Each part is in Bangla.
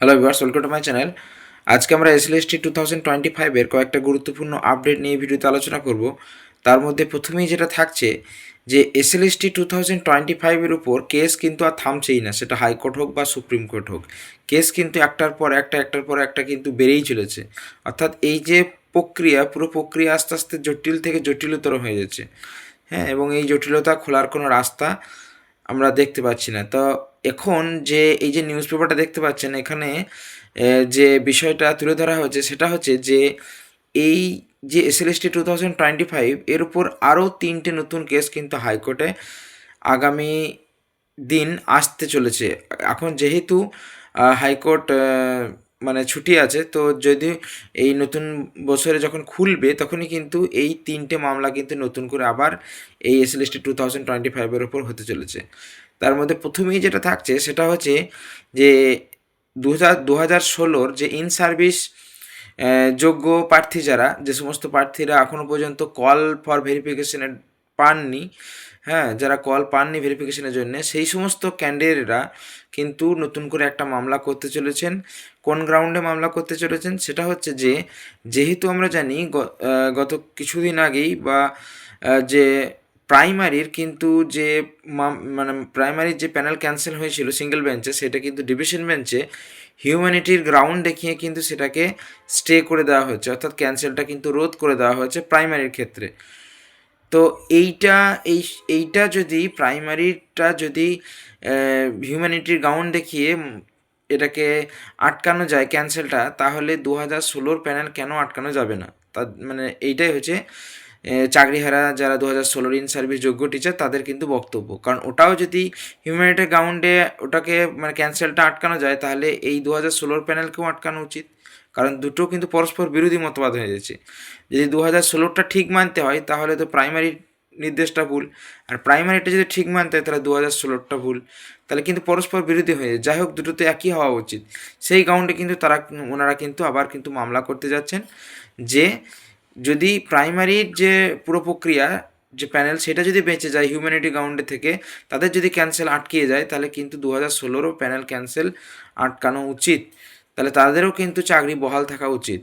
Hello viewers welcome to my channel আজকে আমরা এসএলএসটি টু থাউজেন্ড টোয়েন্টি ফাইভের কয়েকটা গুরুত্বপূর্ণ আপডেট নিয়ে ভিডিওতে আলোচনা করব। তার মধ্যে প্রথমেই যেটা থাকছে যে এসএলএসটি টু থাউজেন্ড টোয়েন্টি ফাইভের উপর কেস কিন্তু আর থামছেই না। সেটা হাইকোর্ট হোক বা সুপ্রিম কোর্ট হোক। কেস কিন্তু একটার পর একটা, একটার পর একটা কিন্তু বেড়েই চলেছে। অর্থাৎ এই যে প্রক্রিয়া, পুরো প্রক্রিয়া আস্তে আস্তে জটিল থেকে জটিলতর হয়ে যাচ্ছে। হ্যাঁ এবং এই জটিলতা খোলার কোনো রাস্তা আমরা দেখতে পাচ্ছি না। তো এখন যে এই যে নিউজ পেপারটা দেখতে পাচ্ছেন, এখানে যে বিষয়টা তুলে ধরা হয়েছে সেটা হচ্ছে যে এই যে SLST two thousand twenty five এর উপর আরও তিনটে নতুন কেস কিন্তু হাইকোর্টে আগামী দিন আসতে চলেছে। এখন যেহেতু হাইকোর্ট মানে ছুটি আছে, তো যদি এই নতুন বছরে যখন খুলবে, তখনই কিন্তু এই তিনটে মামলা কিন্তু নতুন করে আবার এই S SLST two thousand twenty ফাইভের ওপর হতে চলেছে। তার মধ্যে প্রথমেই যেটা থাকছে, সেটা হচ্ছে যে দু হাজার দু হাজার ষোলোর যে ইন সার্ভিস যোগ্য প্রার্থী যারা, যে সমস্ত প্রার্থীরা এখনও পর্যন্ত কল ফর ভেরিফিকেশনের পাননি হ্যাঁ যারা কল পাননি ভেরিফিকেশনের জন্য, সেই সমস্ত ক্যান্ডিডেটরা কিন্তু নতুন করে একটা মামলা করতে চলেছেন। কোন গ্রাউন্ডে মামলা করতে চলেছেন? সেটা হচ্ছে যে, যেহেতু আমরা জানি গত কিছুদিন আগেই বা যে প্রাইমারির কিন্তু যে মানে প্রাইমারির যে প্যানেল ক্যান্সেল হয়েছিল সিঙ্গেল বেঞ্চে সেটা কিন্তু ডিভিশন বেঞ্চে হিউম্যানিটির গ্রাউন্ড দেখিয়ে কিন্তু সেটাকে স্টে করে দেওয়া হয়েছে। অর্থাৎ ক্যান্সেলটা কিন্তু রোধ করে দেওয়া হয়েছে প্রাইমারির ক্ষেত্রে। তো এইটা, এই, এইটা যদি প্রাইমারিটা যদি হিউম্যানিটির গ্রাউন্ড দেখিয়ে এটাকে আটকানো যায় ক্যান্সেলটা তাহলে দু হাজার ষোলোর প্যানেল কেন আটকানো যাবে না? তা মানে এইটাই হচ্ছে চাকরিহারা যারা দু হাজার ষোলোর ইন সার্ভিস যোগ্য টিচার তাদের কিন্তু বক্তব্য। কারণ ওটাও যদি হিউম্যানিটির গ্রাউন্ডে ওটাকে মানে ক্যান্সেলটা আটকানো যায়, তাহলে এই দু হাজার ষোলোর প্যানেলকেও আটকানো উচিত। কারণ দুটো কিন্তু পরস্পর বিরোধী মতবাদ হয়ে যাচ্ছে। যদি দু হাজার ষোলোরটা ঠিক মানতে হয়, তাহলে তো প্রাইমারি নির্দেশটা ভুল। আর প্রাইমারিটা যদি ঠিক মানতে হয়, তাহলে দু হাজার ষোলোরটা ভুল। তাহলে কিন্তু পরস্পর বিরোধী হয়ে যায় যাই হোক, দুটো তো একই হওয়া উচিত। সেই গ্রাউন্ডে কিন্তু তারা ওনারা কিন্তু আবার কিন্তু মামলা করতে যাচ্ছেন যে, যদি প্রাইমারির যে পুরো প্রক্রিয়া, যে প্যানেল সেটা যদি বেঁচে যায় হিউম্যানিটি গ্রাউন্ডে থেকে, তাদের যদি ক্যান্সেল আটকিয়ে যায়, তাহলে কিন্তু দু হাজার ষোলোরও প্যানেল ক্যান্সেল আটকানো উচিত। তাহলে তাদেরও কিন্তু চাকরি বহাল থাকা উচিত।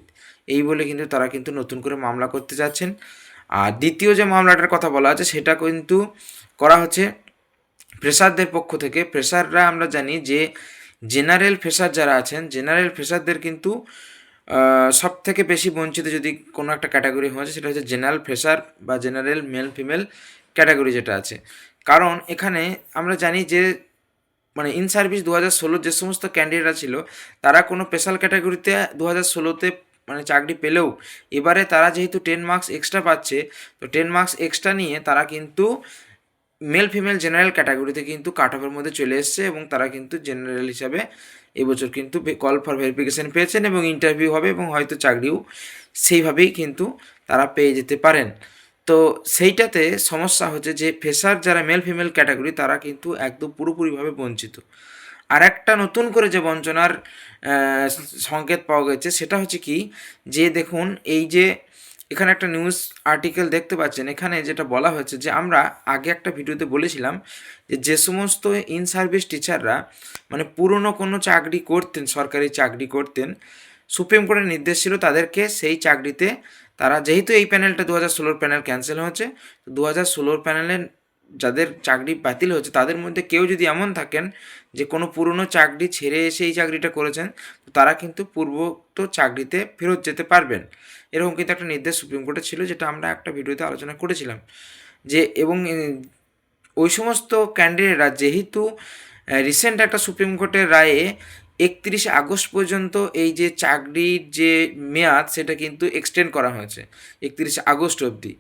এই বলে কিন্তু তারা কিন্তু নতুন করে মামলা করতে যাচ্ছেন। আর দ্বিতীয় যে মামলাটার কথা বলা আছে, সেটা কিন্তু করা হচ্ছে ফ্রেশারদের পক্ষ থেকে। ফ্রেশাররা আমরা জানি যে জেনারেল ফ্রেশার যারা আছেন, জেনারেল ফ্রেশারদের কিন্তু সব থেকে বেশি বঞ্চিত যদি কোনো একটা ক্যাটাগরি হয়েছে সেটা হচ্ছে জেনারেল ফ্রেশার বা জেনারেল মেল ফিমেল ক্যাটাগরি যেটা আছে। কারণ এখানে আমরা জানি যে মানে ইন সার্ভিস দু হাজার ষোলোর যে সমস্ত ক্যান্ডিডেটরা ছিল, তারা কোনো স্পেশাল ক্যাটাগরিতে দু হাজার ষোলোতে মানে চাকরি পেলেও, এবারে তারা যেহেতু টেন মার্কস এক্সট্রা পাচ্ছে, তো টেন মার্কস এক্সট্রা নিয়ে তারা কিন্তু মেল ফিমেল জেনারেল ক্যাটাগরিতে কিন্তু কাট অফের মধ্যে চলে এসছে এবং তারা কিন্তু জেনারেল হিসাবে এবছর কিন্তু কল ফর ভেরিফিকেশন পেয়েছেন এবং ইন্টারভিউ হবে এবং হয়তো চাকরিও সেইভাবেই কিন্তু তারা পেয়ে যেতে পারেন। তো সেইটাতে সমস্যা হচ্ছে যে ফেসার যারা মেল ফিমেল ক্যাটাগরি তারা কিন্তু একদম পুরোপুরিভাবে বঞ্চিত। আর একটা নতুন করে যে বঞ্চনার সংকেত পাওয়া গেছে সেটা হচ্ছে কি যে দেখুন এই যে এখানে একটা নিউজ আর্টিকেল দেখতে পাচ্ছেন, এখানে যেটা বলা হয়েছে যে আমরা আগে একটা ভিডিওতে বলেছিলাম যে যে সমস্ত ইন সার্ভিস টিচাররা মানে পুরনো কোনো চাকরি করতেন, সরকারি চাকরি করতেন, সুপ্রিম কোর্টের নির্দেশ ছিল তাদেরকে সেই চাকরিতে তারা যেহেতু এই প্যানেলটা দু হাজার ষোলোর প্যানেল ক্যান্সেল হয়েছে, তো দু হাজার ষোলোর প্যানেলে যাদের চাকরি বাতিল হয়েছে, তাদের মধ্যে কেউ যদি এমন থাকেন যে কোনো পুরনো চাকরি ছেড়ে এসে এই চাকরিটা করেছেন তারা কিন্তু পূর্বোক্ত চাকরিতে ফেরত যেতে পারবেন। এরকম কিন্তু একটা নির্দেশ সুপ্রিম কোর্টে ছিল, যেটা আমরা একটা ভিডিওতে আলোচনা করেছিলাম। যে এবং ওই সমস্ত ক্যান্ডিডেটরা যেহেতু রিসেন্ট একটা সুপ্রিম কোর্টের রায়ে একত্রিশে আগস্ট পর্যন্ত এই যে চাকরির যে মেয়াদ, সেটা কিন্তু এক্সটেন্ড করা হয়েছে, একত্রিশে আগস্ট অবধি।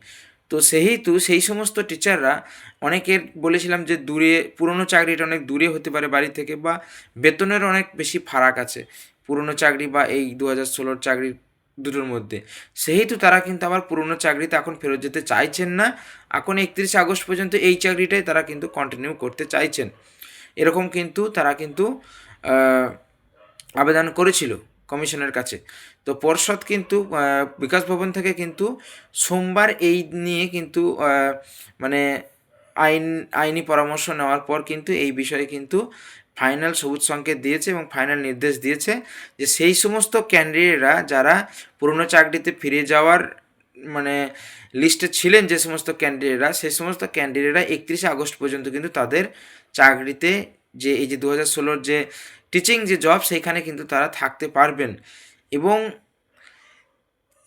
তো সেহেতু সেই সমস্ত টিচাররা অনেকের বলেছিলাম যে দূরে, পুরনো চাকরিটা অনেক দূরে হতে পারে বাড়ি থেকে, বা বেতনের অনেক বেশি ফারাক আছে, পুরনো চাকরি বা এই দু হাজার ষোলোর চাকরির দুটোর মধ্যে। সেহেতু তারা কিন্তু আবার পুরনো চাকরিতে এখন ফেরত যেতে চাইছেন না, এখন একত্রিশে আগস্ট পর্যন্ত এই চাকরিটাই তারা কিন্তু কন্টিনিউ করতে চাইছেন। এরকম কিন্তু তারা কিন্তু আবেদন করেছিল কমিশনের কাছে। তো পর্ষদ কিন্তু বিকাশ ভবন থেকে কিন্তু সোমবার এই নিয়ে কিন্তু মানে আইন, আইনি পরামর্শ নেওয়ার পর কিন্তু এই বিষয়ে কিন্তু ফাইনাল সবুজ সংকেত দিয়েছে এবং ফাইনাল নির্দেশ দিয়েছে যে সেই সমস্ত ক্যান্ডিডেটরা যারা পুরনো চাকরিতে ফিরে যাওয়ার মানে লিস্টে ছিলেন যে সমস্ত ক্যান্ডিডেটরা সেই সমস্ত ক্যান্ডিডেটরা একত্রিশে আগস্ট পর্যন্ত কিন্তু তাদের চাকরিতে যে এই যে দু হাজার ষোলোর যে টিচিং যে জব সেইখানে কিন্তু তারা থাকতে পারবেন এবং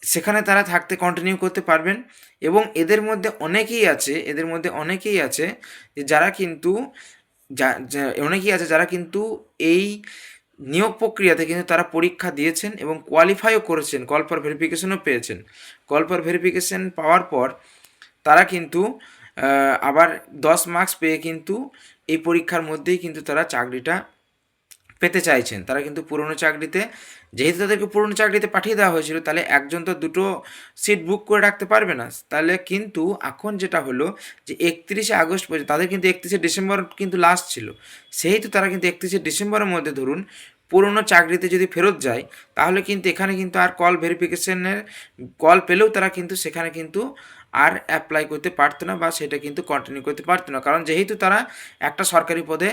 সেখানে তারা থাকতে কন্টিনিউ করতে পারবেন এবং এদের মধ্যে অনেকেই আছে, এদের মধ্যে অনেকেই আছে যে যারা কিন্তু যা অনেকেই আছে যারা কিন্তু এই নিয়োগ প্রক্রিয়াতে কিন্তু তারা পরীক্ষা দিয়েছেন এবং কোয়ালিফাইও করেছেন কল ফর ভেরিফিকেশনও পেয়েছেন। কল ফর ভেরিফিকেশন পাওয়ার পর তারা কিন্তু আবার দশ মার্কস পেয়ে কিন্তু এই পরীক্ষার মধ্যেই কিন্তু তারা চাকরিটা পেতে চাইছেন, তারা কিন্তু পুরনো চাকরিতে, যেহেতু তাদেরকে পুরনো চাকরিতে পাঠিয়ে দেওয়া হয়েছিল, তাহলে একজন তো দুটো সিট বুক করে রাখতে পারবে না। তাহলে কিন্তু এখন যেটা হলো যে একত্রিশে আগস্ট পর্যন্ত, তাদের কিন্তু একত্রিশে ডিসেম্বর কিন্তু লাস্ট ছিল। সেহেতু তারা কিন্তু একত্রিশে ডিসেম্বরের মধ্যে ধরুন পুরনো চাকরিতে যদি ফেরত যায়, তাহলে কিন্তু এখানে কিন্তু আর কল ভেরিফিকেশনের কল পেলেও তারা কিন্তু সেখানে কিন্তু আর অ্যাপ্লাই করতে পারতো না বা সেটা কিন্তু কন্টিনিউ করতে পারতো না। কারণ যেহেতু তারা একটা সরকারি পদে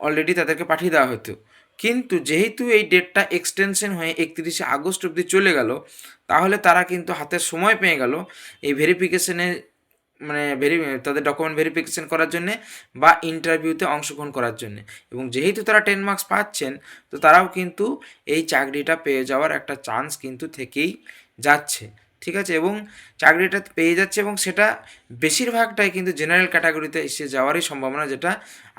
অলরেডি তাদেরকে পাঠিয়ে দেওয়া হতো। কিন্তু যেহেতু এই ডেটটা এক্সটেনশন হয়ে একত্রিশে আগস্ট অবধি চলে গেল, তাহলে তারা কিন্তু হাতের সময় পেয়ে গেল এই ভেরিফিকেশনে মানে ভেরি তাদের ডকুমেন্ট ভেরিফিকেশন করার জন্যে বা ইন্টারভিউতে অংশগ্রহণ করার জন্যে। এবং যেহেতু তারা টেন মার্কস পাচ্ছেন, তো তারাও কিন্তু এই চাকরিটা পেয়ে যাওয়ার একটা চান্স কিন্তু থেকেই যাচ্ছে। ঠিক আছে? এবং চাকরিটা পেয়ে যাচ্ছে এবং সেটা বেশিরভাগটাই কিন্তু জেনারেল ক্যাটাগরিতে এসে যাওয়ারই সম্ভাবনা, যেটা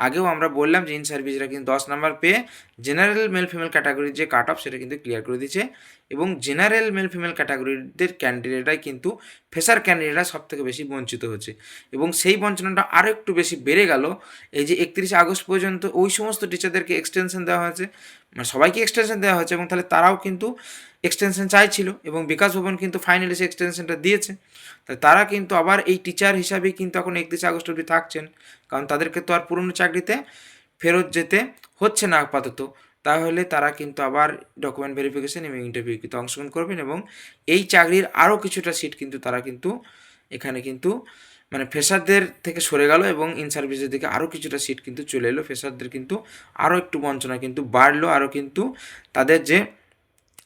আগেও আমরা বললাম যে ইন সার্ভিসরা কিন্তু দশ নাম্বার পেয়ে জেনারেল মেল ফিমেল ক্যাটাগরির যে কাট অফ সেটা কিন্তু ক্লিয়ার করে দিচ্ছে। এবং জেনারেল মেল ফিমেল ক্যাটাগরিদের ক্যান্ডিডেটরাই কিন্তু ফেসার ক্যান্ডিডেটরা সব থেকে বেশি বঞ্চিত হচ্ছে। এবং সেই বঞ্চনাটা আরও একটু বেশি বেড়ে গেল। এই যে একত্রিশে আগস্ট পর্যন্ত ওই সমস্ত টিচারদেরকে এক্সটেনশন দেওয়া হয়েছে। মানে সবাইকে এক্সটেনশন দেওয়া হয়েছে এবং তাহলে তারাও কিন্তু এক্সটেনশন চাইছিল এবং বিকাশ ভবন কিন্তু ফাইনালি সে এক্সটেনশনটা দিয়েছে। তারা কিন্তু আবার এই টিচার হিসাবেই কিন্তু এখন একত্রিশে আগস্ট অবধি থাকছেন। কারণ তাদেরকে তো আর পুরনো চাকরিতে ফেরত যেতে হচ্ছে না আপাতত। তাহলে তারা কিন্তু আবার ডকুমেন্ট ভেরিফিকেশন এবং ইন্টারভিউ কিন্তু অংশগ্রহণ করবেন এবং এই চাকরির আরও কিছুটা সিট কিন্তু তারা কিন্তু এখানে কিন্তু মানে ফেসারদের থেকে সরে গেল এবং ইন সার্ভিসের দিকে আরও কিছুটা সিট কিন্তু চলে এলো। ফ্রেশারদের কিন্তু আরও একটু বঞ্চনা কিন্তু বাড়লো, আরও কিন্তু তাদের যে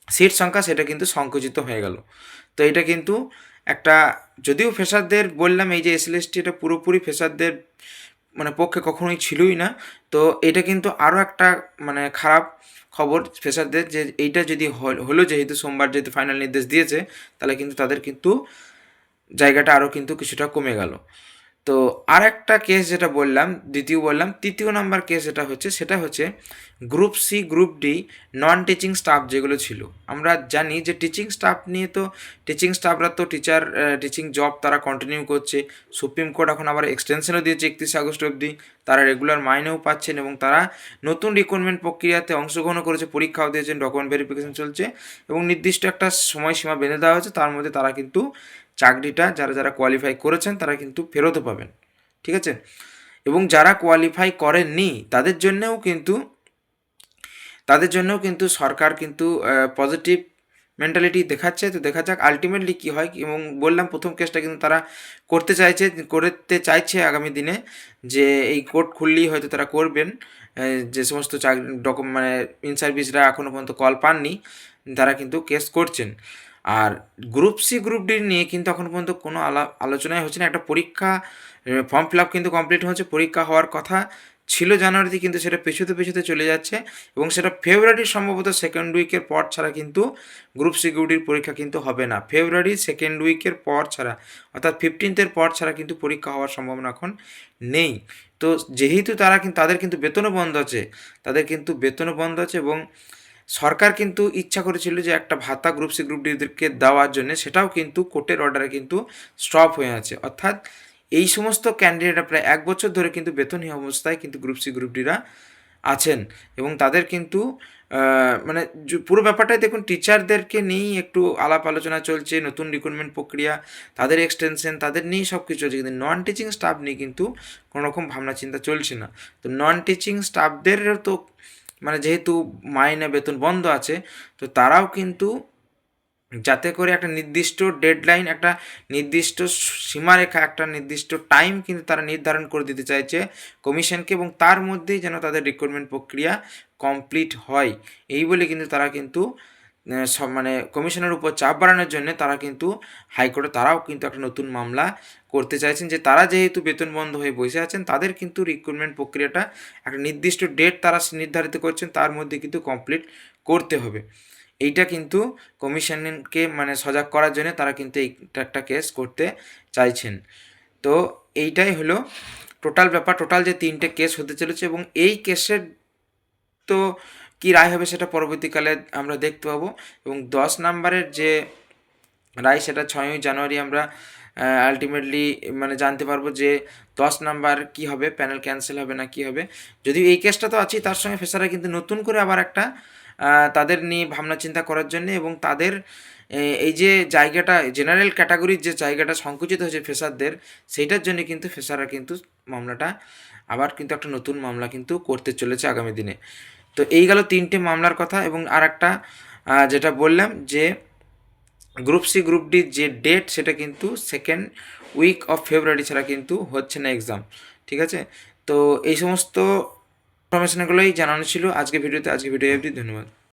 সিট সংখ্যা সেটা কিন্তু সংকুচিত হয়ে গেল। তো এটা কিন্তু একটা, যদিও ফেসারদের বললাম এই যে এসএলএসটি এটা পুরোপুরি ফেসারদের মানে পক্ষে কখনোই ছিলই না, তো এটা কিন্তু আরও একটা মানে খারাপ খবর ফেসারদের যে এইটা যদি হলো যেহেতু সোমবার যেহেতু ফাইনাল নির্দেশ দিয়েছে, তাহলে কিন্তু তাদের কিন্তু জায়গাটা আরও কিন্তু কিছুটা কমে গেল। তো আর একটা কেস যেটা বললাম, দ্বিতীয় বললাম, তৃতীয় নাম্বার কেস যেটা হচ্ছে, সেটা হচ্ছে group C group D non teaching staff যেগুলো ছিল। আমরা জানি যে টিচিং স্টাফ নিয়ে তো টিচিং স্টাফরা তো টিচার টিচিং জব তারা কন্টিনিউ করছে। সুপ্রিম কোর্ট এখন আবার এক্সটেনশনও দিয়েছে একত্রিশে আগস্ট অবধি। তারা রেগুলার মাইনেও পাচ্ছেন এবং তারা নতুন রিক্রুটমেন্ট প্রক্রিয়াতে অংশগ্রহণও করেছে, পরীক্ষাও দিয়েছেন ডকুমেন্ট ভেরিফিকেশন চলছে এবং নির্দিষ্ট একটা সময়সীমা বেঁধে দেওয়া হয়েছে। তার মধ্যে তারা কিন্তু চাকরিটা যারা যারা কোয়ালিফাই করেছেন তারা কিন্তু ফেরতও পাবেন, ঠিক আছে? এবং যারা কোয়ালিফাই করেননি, তাদের জন্যেও কিন্তু, তাদের জন্যও কিন্তু সরকার কিন্তু পজিটিভ মেন্টালিটি দেখাচ্ছে। তো দেখা যাক আলটিমেটলি কী হয়, এবং বললাম প্রথম কেসটা কিন্তু তারা করতে চাইছে করতে চাইছে আগামী দিনে যে এই কোর্ট খুললেই হয়তো তারা করবেন যে সমস্ত চাকরি ডকুমেন্ট মানে ইন সার্ভিসরা এখনও পর্যন্ত কল পাননি, তারা কিন্তু কেস করছেন। আর গ্রুপ সি গ্রুপ ডি নিয়ে কিন্তু এখনও পর্যন্ত কোনো আলা, আলোচনাই হচ্ছে না। একটা পরীক্ষা ফর্ম ফিল আপ কিন্তু কমপ্লিট হয়েছে। পরীক্ষা হওয়ার কথা ছিল জানুয়ারিতে, কিন্তু সেটা পেছুতে পেছুতে চলে যাচ্ছে এবং সেটা ফেব্রুয়ারির সম্ভবত সেকেন্ড উইকের পর ছাড়া কিন্তু গ্রুপ সিকিউরিটির পরীক্ষা কিন্তু হবে না। ফেব্রুয়ারি সেকেন্ড উইকের পর ছাড়া, অর্থাৎ ফিফটিন্থের পর ছাড়া কিন্তু পরীক্ষা হওয়ার সম্ভাবনা এখন নেই। তো যেহেতু তারা কিন্তু তাদের কিন্তু বেতনও বন্ধ আছে, তাদের কিন্তু বেতনও বন্ধ আছে এবং সরকার কিন্তু ইচ্ছা করেছিল যে একটা ভাতা গ্রুপ সি গ্রুপ ডিদেরকে দেওয়ার জন্য সেটাও কিন্তু কোর্টের অর্ডারে কিন্তু স্টপ হয়ে আছে। অর্থাৎ এই সমস্ত ক্যান্ডিডেটরা প্রায় এক বছর ধরে কিন্তু বেতনহীন অবস্থায় কিন্তু গ্রুপ সি গ্রুপ ডিরা আছেন এবং তাদের কিন্তু মানে পুরো ব্যাপারটাই দেখুন টিচারদেরকে নিয়েই একটু আলাপ আলোচনা চলছে, নতুন রিক্রুটমেন্ট প্রক্রিয়া, তাদের এক্সটেনশন তাদের নিয়েই সব কিছু চলছে, কিন্তু নন টিচিং স্টাফ নিয়ে কিন্তু কোনো রকম ভাবনা চিন্তা চলছে না। তো নন টিচিং স্টাফদেরও তো মানে যেহেতু মাইনে বেতন বন্ধ আছে, তো তারাও কিন্তু যাতে করে একটা নির্দিষ্ট ডেডলাইন একটা নির্দিষ্ট সীমারেখা, একটা নির্দিষ্ট টাইম কিন্তু তারা নির্ধারণ করে দিতে চাইছে কমিশনকে এবং তার মধ্যেই যেন তাদের রিক্রুটমেন্ট প্রক্রিয়া কমপ্লিট হয়। এই বলে কিন্তু তারা কিন্তু সব মানে কমিশনের উপর চাপ বাড়ানোর জন্য তারা কিন্তু হাইকোর্টে তারাও কিন্তু একটা নতুন মামলা করতে চাইছেন যে তারা যেহেতু বেতন বন্ধ হয়ে বসে আছেন, তাদের কিন্তু রিক্রুটমেন্ট প্রক্রিয়াটা একটা নির্দিষ্ট ডেট তারা নির্ধারিত করছেন, তার মধ্যে কিন্তু কমপ্লিট করতে হবে। এইটা কিন্তু কমিশনকে মানে সজাগ করার জন্য তারা কিন্তু এইটা একটা কেস করতে চাইছেন। তো এইটাই হলো টোটাল ব্যাপার টোটাল যে তিনটে কেস হতে চলেছে এবং এই কেসের তো কী রায় হবে সেটা পরবর্তীকালে আমরা দেখতে পাবো। এবং দশ নাম্বারের যে রায় সেটা ছয়ই জানুয়ারি আমরা আলটিমেটলি মানে জানতে পারব যে দশ নাম্বার কি হবে প্যানেল ক্যান্সেল হবে না কি হবে। যদিও এই কেসটা তো আছেই, তার সঙ্গে ফেসারা কিন্তু নতুন করে আবার একটা তাদের নিয়ে ভাবনা চিন্তা করার জন্য এবং তাদের এই যে জায়গাটা জেনারেল ক্যাটাগরির যে জায়গাটা সংকুচিত হয়েছে ফেসারদের, সেইটার জন্য কিন্তু ফেসাররা কিন্তু মামলাটা আবার কিন্তু একটা নতুন মামলা কিন্তু করতে চলেছে আগামী দিনে। তো এই গেল তিনটে মামলার কথা এবং আর একটা যেটা বললাম যে গ্রুপ সি, গ্রুপ ডি যে ডেট সেটা কিন্তু সেকেন্ড উইক অফ ফেব্রুয়ারি ছাড়া কিন্তু হচ্ছে না এক্সাম, ঠিক আছে? তো এই সমস্ত ইনফরমেশনগুলোই জানানো ছিল। আজকে ভিডিওতে, আজকে ভিডিও অবধি ধন্যবাদ।